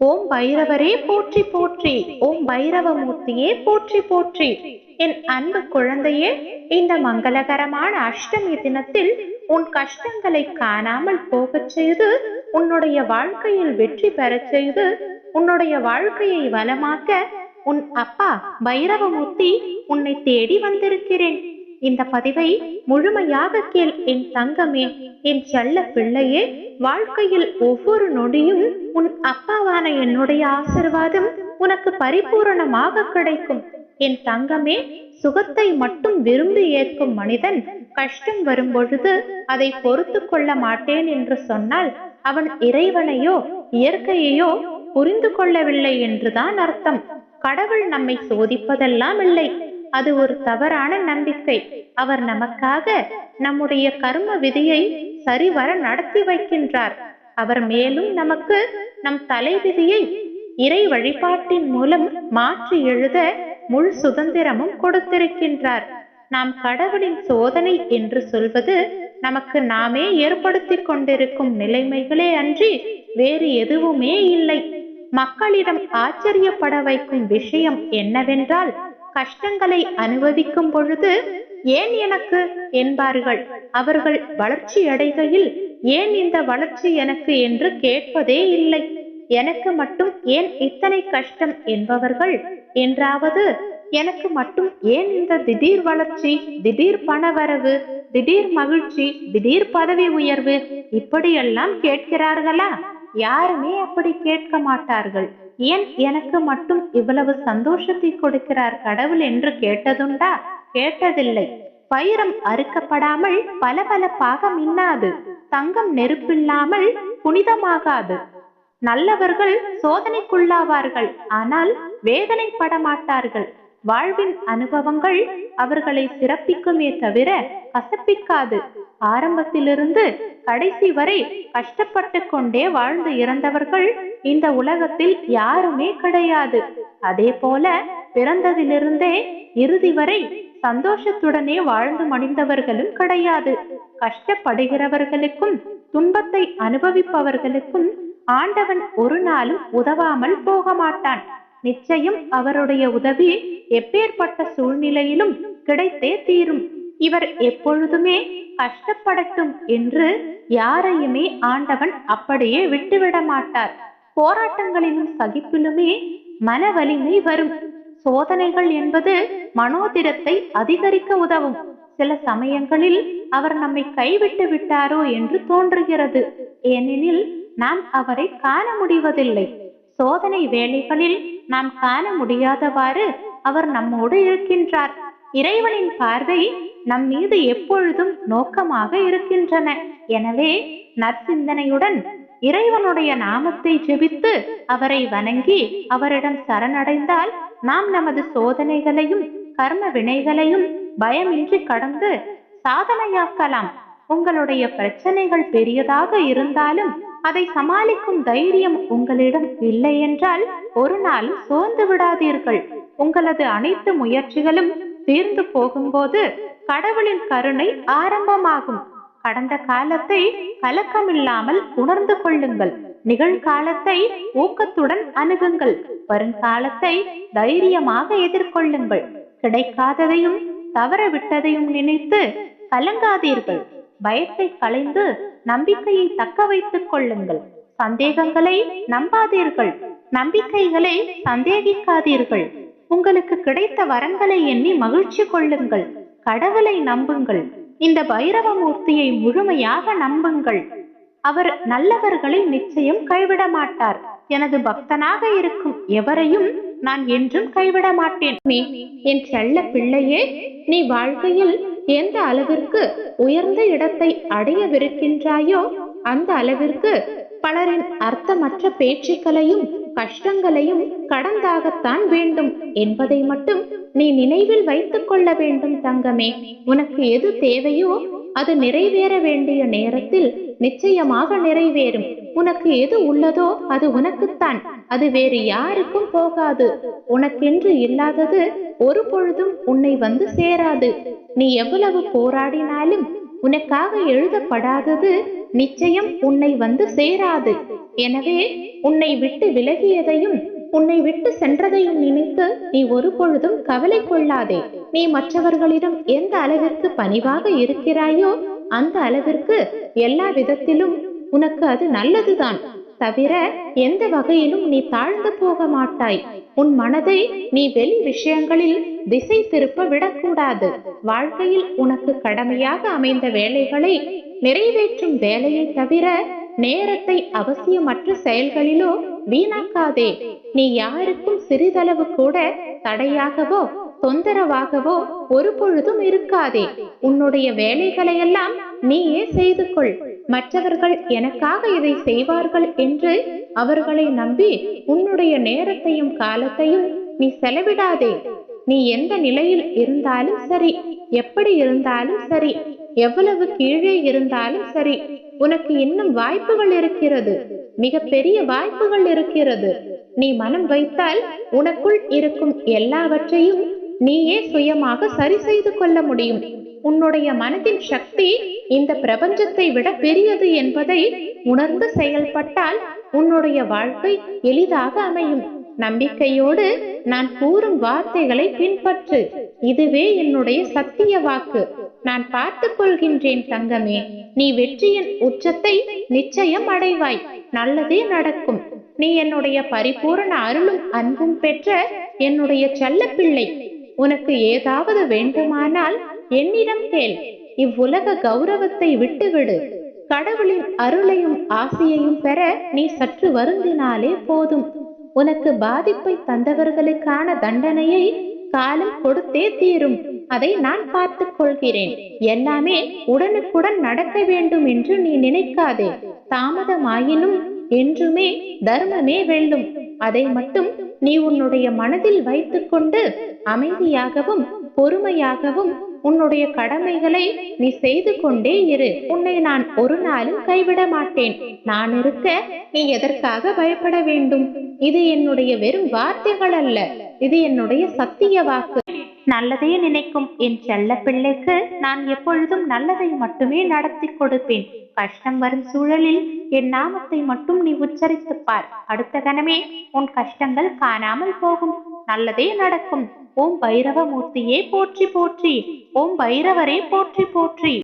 ஓம் பைரவரே போற்றி போற்றி ஓம் பைரவமூர்த்தியே போற்றி போற்றி. என் அன்பு குழந்தையே இந்த மங்களகரமான அஷ்டமி தினத்தில் உன் கஷ்டங்களை காணாமல் போகச் செய்து உன்னுடைய வாழ்க்கையில் வெற்றி பெறச் செய்து உன்னுடைய வாழ்க்கையை வளமாக்க உன் அப்பா பைரவமூர்த்தி உன்னை தேடி வந்திருக்கிறேன். இந்த பதிவை முழுமையாக கேள் என் தங்கமே என் செல்ல பிள்ளையே. வாழ்க்கையில் ஒவ்வொரு நொடியும் உன் அப்பாவான என்னுடைய ஆசிர்வாதம் உனக்கு பரிபூரணமாக கிடைக்கும். என் தங்கமே சுகத்தை மட்டும் விரும்பி ஏற்கும் மனிதன் கஷ்டம் வரும் பொழுது அதை பொறுத்து கொள்ள மாட்டேன் என்று சொன்னால் அவன் இறைவனையோ இயற்கையையோ புரிந்து கொள்ளவில்லை என்றுதான் அர்த்தம். கடவுள் நம்மை சோதிப்பதெல்லாம் இல்லை. அது ஒரு தவறான நம்பிக்கை. அவர் நமக்காக நம்முடைய கர்ம விதியை சரிவர நடத்தி வைக்கின்றார். அவர் மேலும் நமக்கு நம் தலைவிதியை இறை வழிபாட்டின் மூலம் மாற்றி எழுத முழு சுதந்திரமும் கொடுத்திருக்கின்றார். நாம் கடவுளின் சோதனை என்று சொல்வது நமக்கு நாமே ஏற்படுத்தி கொண்டிருக்கும் நிலைமைகளே அன்றி வேறு எதுவுமே இல்லை. மக்களிடம் ஆச்சரியப்பட வைக்கும் விஷயம் என்னவென்றால் கஷ்டங்களை அனுபவிக்கும் பொழுது ஏன் எனக்கு என்பார்கள்? அவர்கள் வளர்ச்சி அடைகையில் ஏன் இந்த வளர்ச்சி எனக்கு என்று கேட்பதே இல்லை. எனக்கு மட்டும் ஏன் இத்தனை கஷ்டம் என்பவர்கள்? என்றாவது எனக்கு மட்டும் ஏன் இந்த திடீர் வளர்ச்சி திடீர் பணவரவு திடீர் மகிழ்ச்சி திடீர் பதவி உயர்வு இப்படியெல்லாம் கேட்கிறார்களா? யாருமே அப்படி கேட்க மாட்டார்கள். ஏன் எனக்கு மட்டும் இவ்வளவு சந்தோஷத்தை கொடுக்கிறார் கடவுள் என்று கேட்டதுண்டா? கேட்டதில்லை. வைரம் அறுக்கப்படாமல் பல பல பாகம் இன்னாது. தங்கம் நெருப்பில்லாமல் புனிதமாகாது. நல்லவர்கள் சோதனைக்குள்ளாவார்கள். ஆனால் வேதனைப்பட மாட்டார்கள் வாழ்வின் அனுபவங்கள் அவர்களை சிறப்பிக்குமே தவிர கசப்பிக்காது. ஆரம்பத்திலிருந்து கடைசி வரை கஷ்டப்பட்டு கொண்டே வாழ்ந்து இறந்தவர்கள் இந்த உலகத்தில் யாருமே கிடையாது. அதே போல பிறந்ததிலிருந்தே இறுதி வரை சந்தோஷத்துடனே வாழ்ந்து மடிந்தவர்களும் கிடையாது. கஷ்டப்படுகிறவர்களுக்கும் துன்பத்தை அனுபவிப்பவர்களுக்கும் ஆண்டவன் ஒரு நாளும் உதவாமல் போக மாட்டான் நிச்சயம் அவருடைய உதவி எப்பேற்பட்ட சூழ்நிலையிலும் கிடைத்தே தீரும். இவர் எப்பொழுதுமே கஷ்டப்படட்டும் என்று யாரையுமே ஆண்டவன் அப்படியே விட்டுவிட மாட்டார் போராட்டங்களிலும் சகிப்பிலுமே மன வலிமை வரும். சோதனைகள் என்பது மனோதிடத்தை அதிகரிக்க உதவும். சில சமயங்களில் அவர் நம்மை கைவிட்டு விட்டாரோ என்று தோன்றுகிறது. ஏனெனில் நாம் அவரை காண முடிவதில்லை. சோதனை வேலைகளில் நாம் காண முடியாதவாறு அவர் நம்மோடு இருக்கின்றார். இறைவனின் பார்வை நம் மீது எப்பொழுதும் நோக்கமாக இருக்கின்றன. எனவே நற்சிந்தனையுடன் இறைவனுடைய நாமத்தை ஜெபித்து அவரை வணங்கி அவரிடம் சரணடைந்தால் நாம் நமது சோதனைகளையும் கர்ம வினைகளையும் பயமின்றி கடந்து சாதனையாக்கலாம். உங்களுடைய பிரச்சனைகள் பெரியதாக இருந்தாலும் அதை சமாளிக்கும் தைரியம் உங்களிடம் இல்லை என்றால் ஒரு நாள் சோர்ந்து விடாதீர்கள். உங்களது அனைத்து முயற்சிகளும் தீர்ந்து போகும்போது கடவுளின் கருணை ஆரம்பமாகும். கடந்த காலத்தை கலக்கமில்லாமல் உணர்ந்து கொள்ளுங்கள். நிகழ்காலத்தை ஊக்கத்துடன் அணுகுங்கள். வருங்காலத்தை தைரியமாக எதிர்கொள்ளுங்கள். கிடைக்காததையும் தவற விட்டதையும் நினைத்து கலங்காதீர்கள். பயத்தை களைந்து நம்பிக்கையை தக்க வைத்துக் கொள்ளுங்கள். சந்தேகங்களை நம்பாதீர்கள். நம்பிக்கைகளை சந்தேகிக்காதீர்கள். உங்களுக்கு கிடைத்த வரங்களை எண்ணி மகிழ்ச்சி கொள்ளுங்கள். கடவுளை நம்புங்கள். இந்த பைரவ மூர்த்தியை முழுமையாக நம்புங்கள். அவர் நல்லவர்களை நிச்சயம் கைவிட மாட்டார். எனது பக்தனாக இருக்கும் எவரையும் நான் என்றும் கைவிட மாட்டேன். நீ என் செல்ல பிள்ளையே நீ வாழ்க்கையில் எந்த அளவிற்கு உயர்ந்த இடத்தை அடையவிருக்கின்றாயோ அந்த அளவிற்கு பலரின் அர்த்தமற்ற பேச்சுக்களையும் கஷ்டங்களையும் கடந்தாகத்தான் வேண்டும் என்பதை மட்டும் நீ நினைவில் வைத்துக் கொள்ள வேண்டும் தங்கமே. உனக்கு எது தேவையோ அது நிறைவேற வேண்டிய நேரத்தில் நிச்சயமாக நிறைவேறும். உனக்கு எது உள்ளதோ அது உனக்குத்தான். அது வேறு யாருக்கும் போகாது. உனக்கென்று இல்லாதது ஒரு பொழுதும் உன்னை வந்து சேராது. நீ எவ்வளவு போராடினாலும் உனக்காக எழுதப்படாதது நிச்சயம் உன்னை வந்து சேராது. எனவே உன்னை விட்டு விலகியதையும் உன்னை விட்டு சென்றதையும் நினைத்து நீ ஒரு பொழுதும் கவலை கொள்ளாதே. நீ மற்றவர்களிடம் எந்த அளவிற்கு பணிவாக இருக்கிறாயோ அந்த அளவிற்கு எல்லா விதத்திலும் உனக்கு அது நல்லதுதான். தவிர எந்த வகையிலும் நீ தாழ்ந்து போக மாட்டாய். உன் மனதை நீ வெளி விஷயங்களில் திசை திருப்ப விடக்கூடாது. வாழ்க்கையில் உனக்கு கடமையாக அமைந்த வேலைகளை நிறைவேற்றும் வேலையை தவிர நேரத்தை அவசியமற்ற செயல்களிலோ வீணாக்காதே. நீ யாருக்கும் சிறிதளவு கூட தடையாகவோ தொந்தரவாகவோ ஒரு பொழுதும் இருக்காதே. உன்னுடைய வேலைகளையெல்லாம் நீயே செய்து கொள். மற்றவர்கள் எனக்காக இதை செய்வார்கள் என்று அவர்களை நம்பி உன்னுடைய நேரத்தையும் காலத்தையும் நீ செலவிடாதே. நீ எந்த நிலையில் இருந்தாலும் சரி எப்படி இருந்தாலும் சரி எவ்வளவு கீழே இருந்தாலும் சரி உனக்கு இன்னும் வாய்ப்புகள் இருக்கிறது மிக பெரிய வாய்ப்புகள் இருக்கிறது. நீ மனம் வைத்தால் உனக்குள் இருக்கும் எல்லாவற்றையும் நீயே சுயமாக சரி செய்து கொள்ள முடியும். உன்னுடைய மனதின் சக்தி இந்த பிரபஞ்சத்தை விட பெரியது என்பதை உணர்ந்து செயல்பட்டால் உன்னுடைய வாழ்க்கை எளிதாக அமையும். நம்பிக்கையோடு நான் கூறும் வார்த்தைகளை பின்பற்று. இதுவே என்னுடைய சத்திய வாக்கு. நான் பார்த்துக் கொள்கின்றேன் தங்கமே நீ வெற்றியின் உச்சத்தை நிச்சயம் அடைவாய். நல்லதே நடக்கும். நீ என்னுடைய பரிபூரண அருளும் அன்பும் பெற்ற என்னுடைய செல்ல பிள்ளை உனக்கு ஏதாவது வேண்டுமானால் என்னிடம் கேள். இவ்வுலக கௌரவத்தை விட்டுவிடு. கடவுளின் அருளையும் ஆசையையும் பெற நீ சற்று வருந்தினாலே போதும். உனக்கு பாதிப்பை தந்தவர்களுக்கான தண்டனையை காலம் கொடுத்தே தீரும். அதை நான் பார்த்துக் கொள்கிறேன். எல்லாமே உடனுக்குடன் நடக்க வேண்டும் என்று நீ நினைக்காதே. தாமதமாயினும் என்றுமே தர்மமே வெல்லும் அதை மட்டும் நீ உன்னுடைய மனதில் வைத்துக்கொண்டு அமைதியாகவும் பொறுமையாகவும் உன்னுடைய கடமைகளை நீ செய்து கொண்டே இரு. உன்னை நான் ஒரு நாளும் கைவிட மாட்டேன். நான் இருக்க நீ எதற்காக பயப்பட வேண்டும்? இது என்னுடைய வெறும் வார்த்தைகள் அல்ல. இது என்னுடைய சத்திய வாக்கு. நல்லதே நினைக்கும் என் செல்ல பிள்ளைக்கு நான் எப்பொழுதும் நல்லதை மட்டுமே நடத்தி கொடுப்பேன். கஷ்டம் வரும் சூழலில் என் நாமத்தை மட்டும் நீ உச்சரித்து பார். அடுத்த கணமே உன் கஷ்டங்கள் காணாமல் போகும். நல்லதே நடக்கும். ஓம் பைரவ மூர்த்தியே போற்றி போற்றி. ஓம் பைரவரே போற்றி போற்றி.